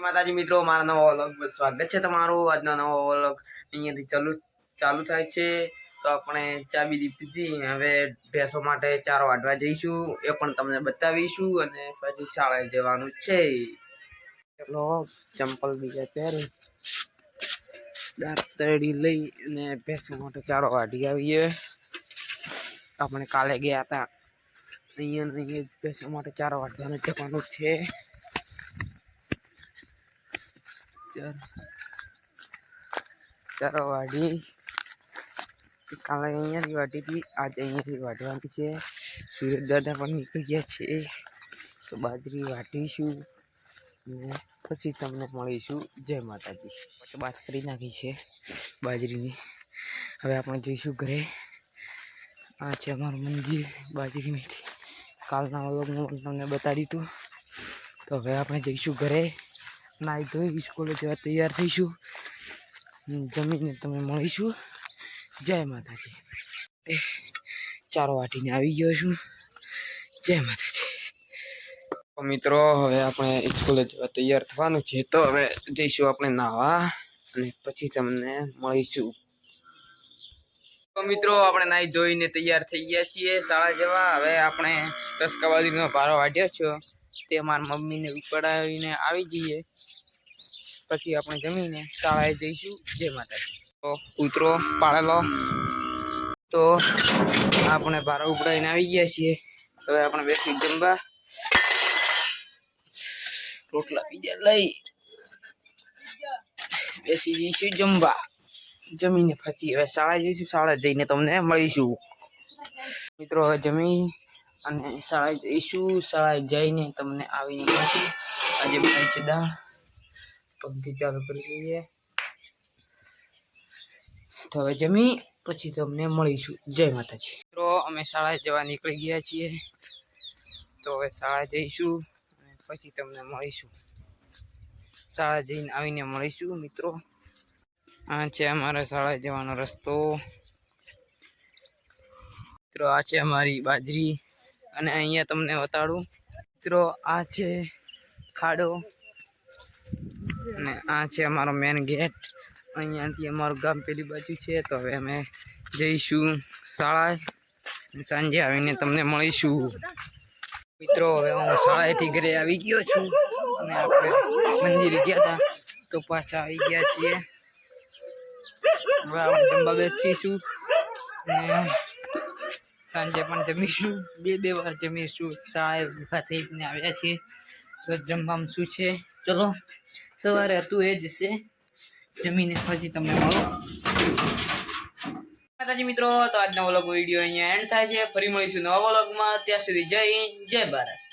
માતાજી મિત્રો, મારા નવો વ્લોગ સ્વાગત છે તમારું. આજનો નવો વ્લોગ અહીંયાથી ચાલુ ચાલુ થાય છે. તો આપણે ચા બીજી પીધી. હવે ભેંસો માટે ચારો વાટવા જઈશું. એ પણ તમને બતાવીશું અને પછી શાળાએ જવાનું છે. ચલો, ચંપલ બીજા પહેરી. દાંતરડી લઈ અને ભેંસો માટે ચારો વાટી આવીએ. આપણે કાલે ગયા હતા. અહીંયા અહીંયા ભેંસો માટે ચારો વાટવાનું જવાનું છે. ચાર. વાડી. કાલે અહીંયાથી વાટી હતી. આજે અહીંયાથી વાટવાની છે. સુરત દાદા પણ નીકળી ગયા છે. તો બાજરી વાટીશું અને પછી તમને મળીશું. જય માતાજી. તો વાત કરી નાખી છે બાજરીની. હવે આપણે જઈશું ઘરે. આ છે અમારું મંદિર બાજરીમાંથી. કાલના અલગનું તમને બતાડ્યું હતું તો હવે આપણે જઈશું ઘરે. નાહી ધોઈ સ્કૂલે જવા તૈયાર થઈશું. જમીને તમે મળીશું. જય માતાજી. ચારો વાટીને આવી ગયો છું. જય માતાજી. મિત્રો, હવે આપણે સ્કૂલે જવા તૈયાર થવાનું છે. તો હવે જઈશું આપણે નાહવા અને પછી તમને મળીશું. તો મિત્રો, આપણે નાહી ધોઈને તૈયાર થઈ ગયા છીએ શાળા જવા. હવે આપણે રસકાબાદીનો ભારો વાઢ્યો છો. તે મારા મમ્મીને ઉપડાવીને આવી જઈએ. પછી આપણે જમીને શાળાએ જઈશું જય માતાજી. તો કૂતરો પાળેલો. તો આપણે ભારે ઉપડાઈને આવી ગયા છીએ. હવે આપણે બેસી જમવા. રોટલા બીજા લઈ. બેસી જઈશું જમવા. જમીને પછી હવે શાળાએ જઈશું. શાળાએ જઈને તમને મળીશું. મિત્રો, હવે જમી અને શાળાએ જઈશું. શાળાએ જઈને તમને આવીને આજે બનાવી છે દાળ. પંખી ચાલુ કરી લઈએ તો હવે જમી, પછી તમને મળીશું. જય માતાજી. મિત્રો, અમે શાળાએ જવા નીકળી ગયા છીએ. તો હવે શાળાએ જઈશું અને પછી તમને મળીશું. શાળા જઈને આવીને મળીશું, મિત્રો. આ છે અમારો શાળાએ જવાનો રસ્તો. મિત્રો, આ છે અમારી બાજરી. અને અહીંયા તમને બતાડું. મિત્રો, આ છે ખાડો. અને આ છે અમારો મેન ગેટ અહીંયાથી અમારું ગામ પેલી બાજુ છે, તો હવે અમે જઈશું શાળાએ સાંજે આવીને તમને મળીશું. મિત્રો, હવે હું શાળાએથી ઘરે આવી ગયો છું અને આપણે મંદિરે ગયા હતા, તો પાછા આવી ગયા છીએ. હવે આપણે જમવા બેસીશું અને સાંજે પણ જમીશું. બે બે વાર જમીશું. શાળાએ ઊભા થઈને આવ્યા છીએ. તો જમવામાં શું છે? ચલો સવારે હતું એ જ છે. જમીને પછી તમને મળો. માતાજી મિત્રો તો આજનો વ્લોગ વીડિયો અહીંયા એન્ડ થાય છે. ફરી મળીશું નવા વ્લોગમાં. ત્યાં સુધી જય હિન્દ, જય ભારત.